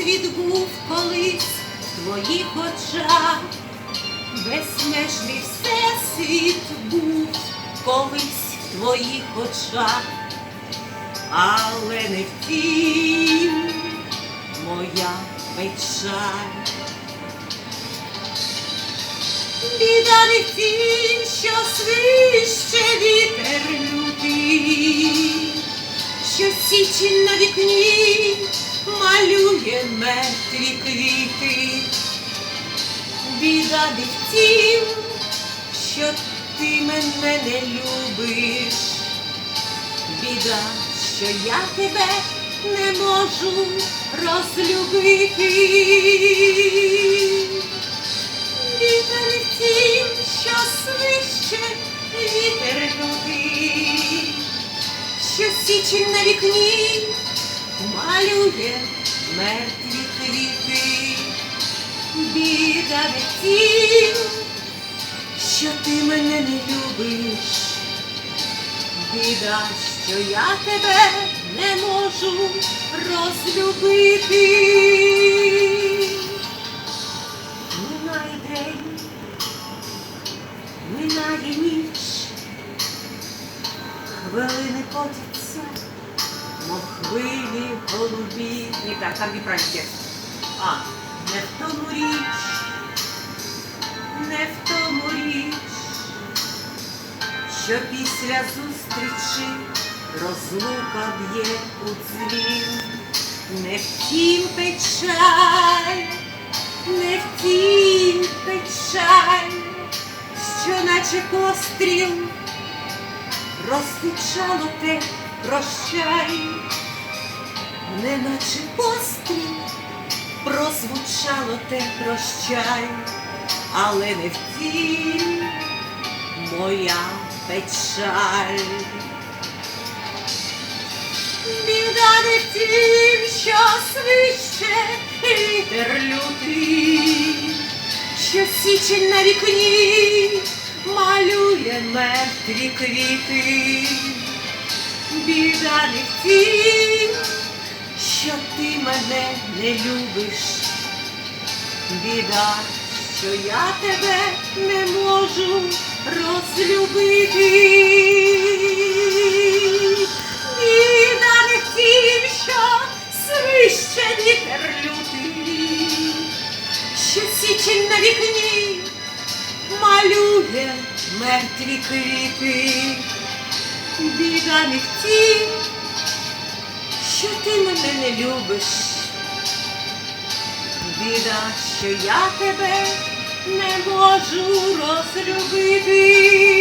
світ був колись в твоїх очах, безмежний всесвіт був колись в твоїх очах, але не втім моя печаль. Біда не в тім, що свище вітер лютий, що січень на вікні малює мертві квіти. Біда не в тім, що ти мене не любиш. Біда, що я тебе не можу розлюбити. Вітер тім, що свище вітер лютий, що січень на вікні малює мертві квіти. Біда не тім, що ти мене не любиш. Біда, що я тебе не можу розлюбити. Минає день, минає ніч, хвилини котяться, мов хвилі голубі. Не так, там неправильный текст. А, не в тому річ, не в тому річ, що після зустрічі розлука б'є у дзвін. Не втім печаль, не втім печаль, що наче постріл розтичало те прощай, неначе постріл прозвучало те прощай, але не втім моя печаль. Біда не в тім, що свище вітер лютий, що січень на вікні малює мертві квіти. Біда не в тім, мене не любиш. Біда, що я тебе не можу розлюбити. Біда не в що свище вітер лютий, що січень на вікні малює мертві квіти. Біда не в що ти мене не любиш. Біда, що я тебе не можу розлюбити.